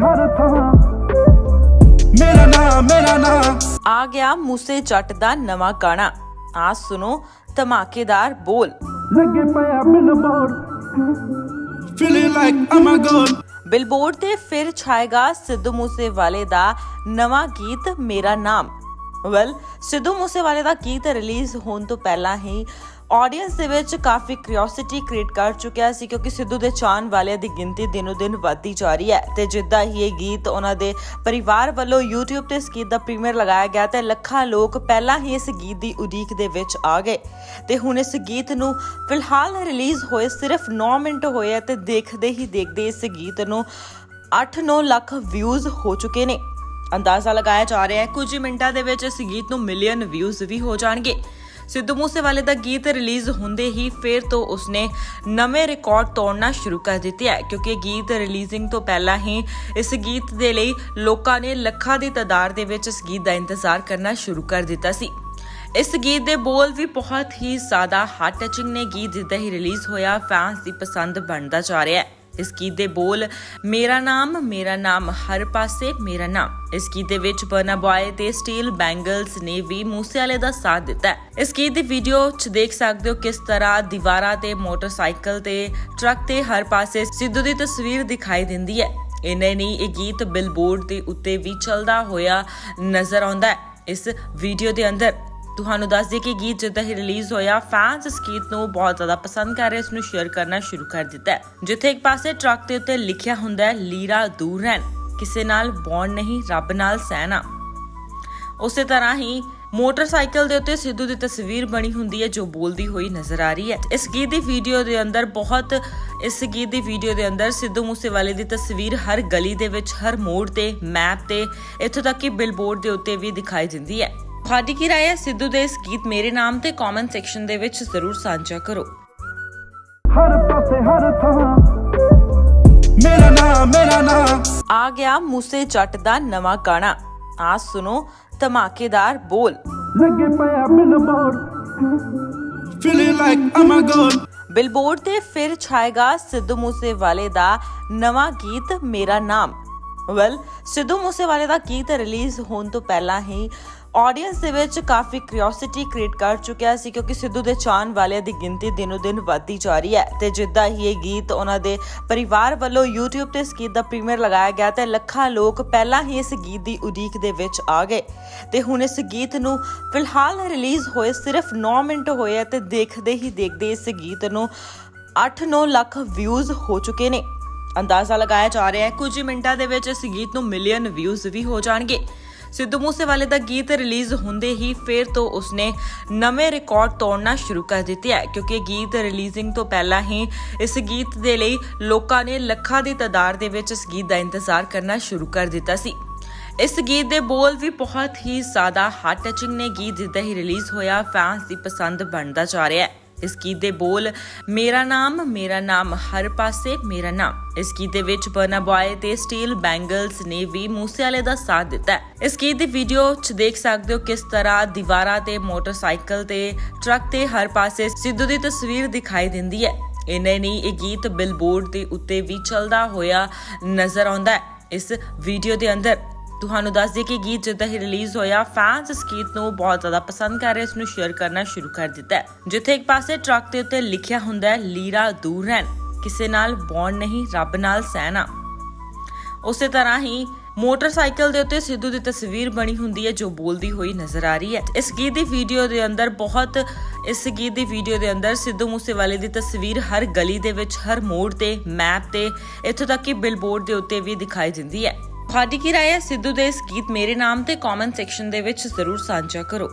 ਹਰ ਥਾਂ। ਮੇਰਾ ਨਾਮ ਮੇਰਾ ਨਾਮ। ਆ ਗਿਆ ਮੂਸੇ ਜੱਟ ਦਾ ਨਵਾਂ ਗਾਣਾ। ਆ ਸੁਣੋ ਧਮਾਕੇਦਾਰ ਬੋਲ। ਲੱਗੇ ਪਿਆ billboard feeling like I'm a god billboard ਤੇ ਫਿਰ ਛਾਏਗਾ ਸਿੱਧੂ ਮੂਸੇਵਾਲੇ ਦਾ ਨਵਾਂ ਗੀਤ ਮੇਰਾ ਨਾਮ। ਵੈਲ ਸਿੱਧੂ ਮੂਸੇਵਾਲੇ ਦਾ ਗੀਤ ਰਿਲੀਜ਼ ਹੋਣ ਤੋਂ ਪਹਿਲਾਂ ਹੀ ਆਡੀਅנס ਦੇ ਵਿੱਚ ਕਾਫੀ ਕਿਉਰਿਓਸਿਟੀ ਕ੍ਰੀਏਟ ਕਰ ਚੁੱਕਿਆ ਸੀ ਕਿਉਂਕਿ ਸਿੱਧੂ ਦੇ ਚਾਹਣ ਵਾਲਿਆਂ ਦੀ ਗਿਣਤੀ ਦਿਨੋ ਦਿਨ ਵੱਧਦੀ ਜਾ ਰਹੀ ਹੈ ਤੇ ਜਿੱਦਾਂ ਹੀ ਇਹ ਗੀਤ ਉਹਨਾਂ ਦੇ ਪਰਿਵਾਰ ਵੱਲੋਂ YouTube ਤੇ ਇਸ ਗੀਤ ਦਾ ਪ੍ਰੀਮੀਅਰ ਲਗਾਇਆ ਗਿਆ ਤੇ ਲੱਖਾਂ ਲੋਕ ਪਹਿਲਾਂ ਹੀ ਇਸ ਗੀਤ ਦੀ ਉਡੀਕ ਦੇ ਵਿੱਚ ਆ ਗਏ। ਤੇ ਹੁਣ ਇਸ ਗੀਤ ਨੂੰ ਫਿਲਹਾਲ ਰਿਲੀਜ਼ ਹੋਏ ਸਿਰਫ 9 ਮਿੰਟ ਹੋਏ ਆ ਤੇ ਦੇਖਦੇ ਹੀ ਦੇਖਦੇ ਇਸ ਗੀਤ ਨੂੰ 8-9 ਲੱਖ ਵਿਊਜ਼ ਹੋ ਚੁੱਕੇ ਨੇ। ਅੰਦਾਜ਼ਾ ਲਗਾਇਆ ਜਾ ਰਿਹਾ ਹੈ ਕੁਝ ਹੀ ਮਿੰਟਾਂ ਦੇ ਵਿੱਚ ਇਸ ਗੀਤ ਨੂੰ ਮਿਲੀਅਨ ਵਿਊਜ਼ ਵੀ ਹੋ ਜਾਣਗੇ। ਸਿੱਧੂ ਮੂਸੇਵਾਲੇ ਦਾ ਗੀਤ ਰਿਲੀਜ਼ ਹੁੰਦੇ ਹੀ ਫਿਰ ਤੋਂ ਉਸਨੇ ਨਵੇਂ ਰਿਕਾਰਡ ਤੋੜਨਾ ਸ਼ੁਰੂ ਕਰ ਦਿੱਤੇ ਹੈ ਕਿਉਂਕਿ ਗੀਤ ਰਿਲੀਜ਼ਿੰਗ ਤੋਂ ਪਹਿਲਾਂ ਹੀ ਇਸ ਗੀਤ ਦੇ ਲਈ ਲੋਕਾਂ ਨੇ ਲੱਖਾਂ ਦੀ ਤਾਦਾਦ ਦੇ ਵਿੱਚ ਇਸ ਗੀਤ ਦਾ ਇੰਤਜ਼ਾਰ ਕਰਨਾ ਸ਼ੁਰੂ ਕਰ ਦਿੱਤਾ ਸੀ। ਇਸ ਗੀਤ ਦੇ ਬੋਲ ਵੀ ਬਹੁਤ ਹੀ ਜ਼ਿਆਦਾ ਹਾਰਟ ਟਚਿੰਗ ਨੇ। ਗੀਤ ਜਿੱਦਾਂ ਹੀ ਰਿਲੀਜ਼ ਹੋਇਆ ਫੈਨਸ ਦੀ ਪਸੰਦ ਬਣਦਾ ਜਾ ਰਿਹਾ ਹੈ। ਇਸ ਗੀਤ ਦੇ ਬੋਲ, ਮੇਰਾ ਨਾਮ ਮੇਰਾ ਨਾਮ ਹਰ ਪਾਸੇ ਮੇਰਾ ਨਾਮ। ਇਸ ਗੀਤ ਦੇ ਵਿੱਚ ਬਰਨਾ ਬॉय ਤੇ ਸਟੀਲ ਬੈਂਗਲਸ ਨੇ ਵੀ ਮੂਸੇਵਾਲੇ ਦਾ ਸਾਥ ਦਿੱਤਾ ਇਸ ਗੀਤ ਦੀ ਵੀਡੀਓ 'ਚ ਦੇਖ ਸਕਦੇ ਹੋ ਕਿਸ ਤਰ੍ਹਾਂ ਦੀਵਾਰਾਂ ਤੇ ਮੋਟਰਸਾਈਕਲ ਤੇ, ਟਰੱਕ ਤੇ ਹਰ ਪਾਸੇ ਸਿੱਧੂ ਦੀ ਤਸਵੀਰ ਦਿਖਾਈ ਦਿੰਦੀ ਹੈ। ਇੰਨੇ ਨਹੀਂ, ਇਹ ਗੀਤ ਬਿਲਬੋਰਡ ਦੇ ਉੱਤੇ ਵੀ ਚੱਲਦਾ ਹੋਇਆ ਨਜ਼ਰ ਆਉਂਦਾ ਹੈ। ਇਸ ਵੀਡੀਓ ਦੇ ਅੰਦਰ ਤੁਹਾਨੂੰ ਦੱਸ ਦਈਏ ਕਿ ਗੀਤ ਜਦੋਂ ਹੀ ਰਿਲੀਜ਼ ਹੋਇਆ ਫੈਨਸ ਇਸ ਗੀਤ ਨੂੰ ਬਹੁਤ ਜ਼ਿਆਦਾ ਪਸੰਦ ਕਰ ਰਹੇ ਇਸ ਨੂੰ ਸ਼ੇਅਰ ਕਰਨਾ ਸ਼ੁਰੂ ਕਰ ਦਿੱਤਾ ਜਿੱਥੇ ਇੱਕ ਪਾਸੇ ਟਰੱਕ ਦੇ ਉੱਤੇ ਲਿਖਿਆ ਹੁੰਦਾ ਹੈ, ਲੀਰਾ, ਦੂਰ ਰਹਿਣ। ਕਿਸੇ ਨਾਲ ਬੌਂਡ ਨਹੀਂ, ਰੱਬ ਨਾਲ ਸਹਿਣਾ। ਉਸੇ ਤਰ੍ਹਾਂ ਹੀ ਮੋਟਰਸਾਈਕਲ ਦੇ ਉੱਤੇ ਸਿੱਧੂ ਦੀ ਤਸਵੀਰ ਬਣੀ ਹੁੰਦੀ ਹੈ, ਜੋ ਬੋਲਦੀ ਹੋਈ ਨਜ਼ਰ ਆ ਰਹੀ ਹੈ। ਇਸ ਗੀਤ ਦੀ ਵੀਡੀਓ ਦੇ ਅੰਦਰ ਬਹੁਤ, ਇਸ ਗੀਤ ਦੀ ਵੀਡੀਓ ਦੇ ਅੰਦਰ ਸਿੱਧੂ ਮੂਸੇਵਾਲੇ ਦੀ ਤਸਵੀਰ ਹਰ ਗਲੀ ਦੇ ਵਿੱਚ, ਹਰ ਮੋੜ ਤੇ ਮੈਪ ਤੇ, ਇੱਥੋਂ ਤੱਕ ਕਿ ਬਿਲਬੋਰਡ ਦੇ ਉੱਤੇ ਵੀ ਦਿਖਾਈ ਦਿੰਦੀ ਹੈ। ਤੁਹਾਡੀ ਕੀ ਰਾਏ ਹੈ ਸਿੱਧੂ ਦੇ ਇਸ ਗੀਤ ਮੇਰੇ ਨਾਮ ਤੇ ਕਮੈਂਟ ਸੈਕਸ਼ਨ ਦੇ ਵਿੱਚ ਜ਼ਰੂਰ ਸਾਂਝਾ ਕਰੋ। ਹਰ ਪਾਸੇ ਹਰ ਥਾਂ। ਮੇਰਾ ਨਾਮ ਮੇਰਾ ਨਾਮ। ਆ ਗਿਆ ਮੂਸੇ ਜੱਟ ਦਾ ਨਵਾਂ ਗਾਣਾ। ਆ ਸੁਣੋ ਧਮਾਕੇਦਾਰ ਬੋਲ। ਲੱਗੇ ਪਿਆ billboard feeling like I'm a god billboard ਤੇ ਫਿਰ ਛਾਏਗਾ ਸਿੱਧੂ ਮੂਸੇਵਾਲੇ ਦਾ ਨਵਾਂ ਗੀਤ ਮੇਰਾ ਨਾਮ। ਵੈਲ ਸਿੱਧੂ ਮੂਸੇਵਾਲੇ ਦਾ ਗੀਤ ਰਿਲੀਜ਼ ਹੋਣ ਤੋਂ ਪਹਿਲਾਂ ਹੀ ਆਡੀਅנס ਦੇ ਵਿੱਚ ਕਾਫੀ ਕਿਉਰਿਓਸਿਟੀ ਕ੍ਰੀਏਟ ਕਰ ਚੁੱਕਿਆ ਸੀ ਕਿਉਂਕਿ ਸਿੱਧੂ ਦੇ ਚਾਹਣ ਵਾਲਿਆਂ ਦੀ ਗਿਣਤੀ ਦਿਨੋ ਦਿਨ ਵੱਧਦੀ ਜਾ ਰਹੀ ਹੈ ਤੇ ਜਿੱਦਾਂ ਹੀ ਇਹ ਗੀਤ ਉਹਨਾਂ ਦੇ ਪਰਿਵਾਰ ਵੱਲੋਂ YouTube ਤੇ ਇਸ ਗੀਤ ਦਾ ਪ੍ਰੀਮੀਅਰ ਲਗਾਇਆ ਗਿਆ ਤੇ ਲੱਖਾਂ ਲੋਕ ਪਹਿਲਾਂ ਹੀ ਇਸ ਗੀਤ ਦੀ ਉਡੀਕ ਦੇ ਵਿੱਚ ਆ ਗਏ। ਤੇ ਹੁਣ ਇਸ ਗੀਤ ਨੂੰ ਫਿਲਹਾਲ ਰਿਲੀਜ਼ ਹੋਏ ਸਿਰਫ 9 ਮਿੰਟ ਹੋਏ ਹੈ ਤੇ ਦੇਖਦੇ ਹੀ ਦੇਖਦੇ ਇਸ ਗੀਤ ਨੂੰ 8-9 ਲੱਖ ਵਿਊਜ਼ ਹੋ ਚੁੱਕੇ ਨੇ। ਅੰਦਾਜ਼ਾ ਲਗਾਇਆ ਜਾ ਰਿਹਾ ਹੈ ਕੁਝ ਮਿੰਟਾਂ ਦੇ ਵਿੱਚ ਇਸ ਗੀਤ ਨੂੰ ਮਿਲੀਅਨ ਵਿਊਜ਼ ਵੀ ਹੋ ਜਾਣਗੇ। ਸਿੱਧੂ ਮੂਸੇਵਾਲੇ ਦਾ ਗੀਤ ਰਿਲੀਜ਼ ਹੁੰਦੇ ਹੀ ਫਿਰ ਤੋਂ ਉਸਨੇ ਨਵੇਂ ਰਿਕਾਰਡ ਤੋੜਨਾ ਸ਼ੁਰੂ ਕਰ ਦਿੱਤੇ ਹੈ ਕਿਉਂਕਿ ਗੀਤ ਰਿਲੀਜ਼ਿੰਗ ਤੋਂ ਪਹਿਲਾਂ ਹੀ ਇਸ ਗੀਤ ਦੇ ਲਈ ਲੋਕਾਂ ਨੇ ਲੱਖਾਂ ਦੀ ਤਾਦਾਦ ਦੇ ਵਿੱਚ ਇਸ ਗੀਤ ਦਾ ਇੰਤਜ਼ਾਰ ਕਰਨਾ ਸ਼ੁਰੂ ਕਰ ਦਿੱਤਾ ਸੀ। ਇਸ ਗੀਤ ਦੇ ਬੋਲ ਵੀ ਬਹੁਤ ਹੀ ਜ਼ਿਆਦਾ ਹਾਰਟ ਟਚਿੰਗ ਨੇ, ਗੀਤ ਜਿੱਦਾਂ ਹੀ ਰਿਲੀਜ਼ ਹੋਇਆ ਫੈਨਸ ਦੀ ਪਸੰਦ ਬਣਦਾ ਜਾ ਰਿਹਾ ਹੈ। ਇਸ ਗੀਤ ਦੇ ਬੋਲ, ਮੇਰਾ ਨਾਮ ਮੇਰਾ ਨਾਮ, ਹਰ ਪਾਸੇ ਮੇਰਾ ਨਾਮ। ਇਸ ਗੀਤ ਦੇ ਵਿੱਚ ਬਰਨਾ ਬॉय ਤੇ ਸਟੀਲ ਬੈਂਗਲਸ ਨੇ ਵੀ ਮੂਸੇਵਾਲੇ ਦਾ ਸਾਥ ਦਿੱਤਾ ਹੈ। ਇਸ ਗੀਤ ਦੀ ਵੀਡੀਓ 'ਚ ਦੇਖ ਸਕਦੇ ਹੋ ਕਿਸ ਤਰ੍ਹਾਂ ਦੀਵਾਰਾਂ ਤੇ, ਮੋਟਰਸਾਈਕਲ ਤੇ, ਟਰੱਕ ਤੇ ਹਰ ਪਾਸੇ ਸਿੱਧੂ ਦੀ ਤਸਵੀਰ ਦਿਖਾਈ ਦਿੰਦੀ ਹੈ। ਇੰਨੇ ਨਹੀਂ, ਇਹ ਗੀਤ ਬਿਲਬੋਰਡ ਦੇ ਉੱਤੇ ਵੀ ਚੱਲਦਾ ਹੋਇਆ ਨਜ਼ਰ ਆਉਂਦਾ ਹੈ। ਇਸ ਵੀਡੀਓ ਦੇ ਅੰਦਰ ਤੁਹਾਨੂੰ ਦੱਸ ਦਈਏ ਕਿ ਗੀਤ ਜਦੋਂ ਹੀ ਰਿਲੀਜ਼ ਹੋਇਆ ਫੈਨਸ ਇਸ ਗੀਤ ਨੂੰ ਬਹੁਤ ਜ਼ਿਆਦਾ ਪਸੰਦ ਕਰ ਰਹੇ ਇਸ ਨੂੰ ਸ਼ੇਅਰ ਕਰਨਾ ਸ਼ੁਰੂ ਕਰ ਦਿੱਤਾ ਹੈ। ਜਿੱਥੇ ਇੱਕ ਪਾਸੇ ਟਰੱਕ ਦੇ ਉੱਤੇ ਲਿਖਿਆ ਹੁੰਦਾ ਹੈ, ਲੀਰਾ ਦੂਰ ਰਹਿਣ। ਕਿਸੇ ਨਾਲ ਬੌਂਡ ਨਹੀਂ, ਰੱਬ ਨਾਲ ਸਹਿਣਾ ਉਸੇ ਤਰ੍ਹਾਂ ਹੀ ਮੋਟਰਸਾਈਕਲ ਦੇ ਉੱਤੇ ਸਿੱਧੂ ਦੀ ਤਸਵੀਰ ਬਣੀ ਹੁੰਦੀ ਹੈ, ਜੋ ਬੋਲਦੀ ਹੋਈ ਨਜ਼ਰ ਆ ਰਹੀ ਹੈ। ਇਸ ਗੀਤ ਦੀ ਵੀਡੀਓ ਦੇ ਅੰਦਰ ਬਹੁਤ, ਇਸ ਗੀਤ ਦੀ ਵੀਡੀਓ ਦੇ ਅੰਦਰ ਸਿੱਧੂ ਮੂਸੇਵਾਲੇ ਦੀ ਤਸਵੀਰ ਹਰ ਗਲੀ ਦੇ ਵਿੱਚ, ਹਰ ਮੋੜ ਤੇ ਮੈਪ ਤੇ, ਇੱਥੋਂ ਤੱਕ ਕਿ ਬਿਲਬੋਰਡ ਦੇ ਉੱਤੇ ਵੀ ਦਿਖਾਈ ਦਿੰਦੀ ਹੈ। ਤੁਹਾਡੀ ਕੀ ਰਾਏ ਹੈ? ਸਿੱਧੂ ਦੇ ਇਸ ਗੀਤ ਮੇਰੇ ਨਾਮ ਤੇ ਕਮੈਂਟ ਸੈਕਸ਼ਨ ਦੇ ਵਿੱਚ ਜ਼ਰੂਰ ਸਾਂਝਾ ਕਰੋ।